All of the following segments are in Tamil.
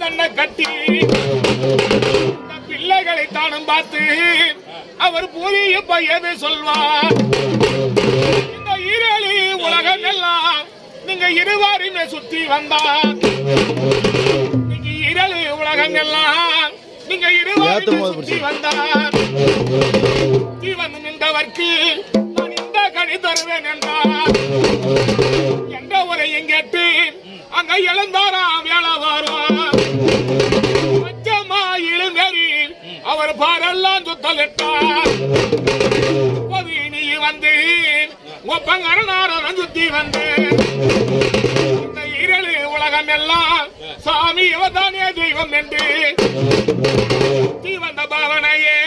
கண்ணை கட்டி பிள்ளைகளை தானும் பார்த்து அவர் புதிய பையது சொல்வார். இந்த ஈரேழு உலகம் எல்லாம் நீங்க இருவாருமே சுத்தி வந்தார். நீங்க இரவு உலகம் எல்லாம் நீங்க இருவாருமே சுத்தி வந்தார். வந்து நின்றவர்க்கு நான் இந்த கனி தருவேன் என்றார். என்ற உரையும் கேட்டு அங்க எழுந்தாராம் வேலை வரும் யாரெல்லாம் பாரெல்லாம் நீ வந்து ஒப்பங்கரனாரன் சுத்தி வந்து இந்த இரளு உலகம் எல்லாம் சாமி இவதானே தெய்வம் என்று சுத்தி வந்த பாவனையே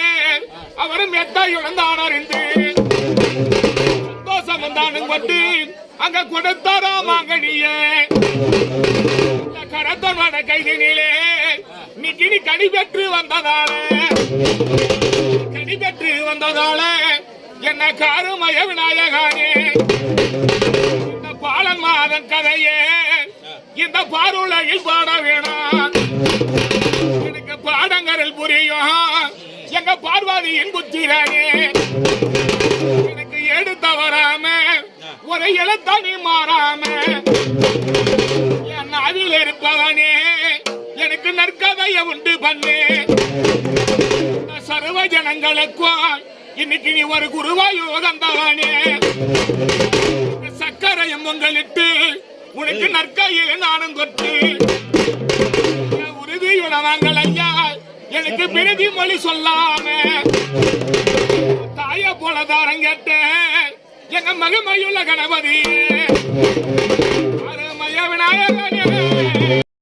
அவரும் எத்தையுடன் தான் அறிந்து சந்தோஷம் தானும் கொண்டு அங்க கொடுத்தாரா மாங்கனியே இந்த கடத்தவன கைதினிலே இன்னைக்கு கனி பெற்று வந்ததாலே. கனி பெற்று வந்ததால என்ன காருமய விநாயகானே. இந்த பாலன் மாதன் கதையே இந்த பாருளையில் பாட வேணாம். எனக்கு பாடங்கரில் புரியும். எங்க பார்வதியின் புத்திரனே. நற்கதைய உண்டு பண்ணு. சர்வ ஜனங்களுக்கும் இன்னைக்கு நீ ஒரு குருவாயோ தந்தவனே சக்கரையும் பொங்கலிட்டு உனக்கு நற்கையில் நானும் கொட்டு என் ஐயா. எனக்கு பிரதி மொழி சொல்லாம. தாய போல தாரம் கேட்டேன் எங்க மகமையுள்ள கணபதி. அருமைய விநாயகன்.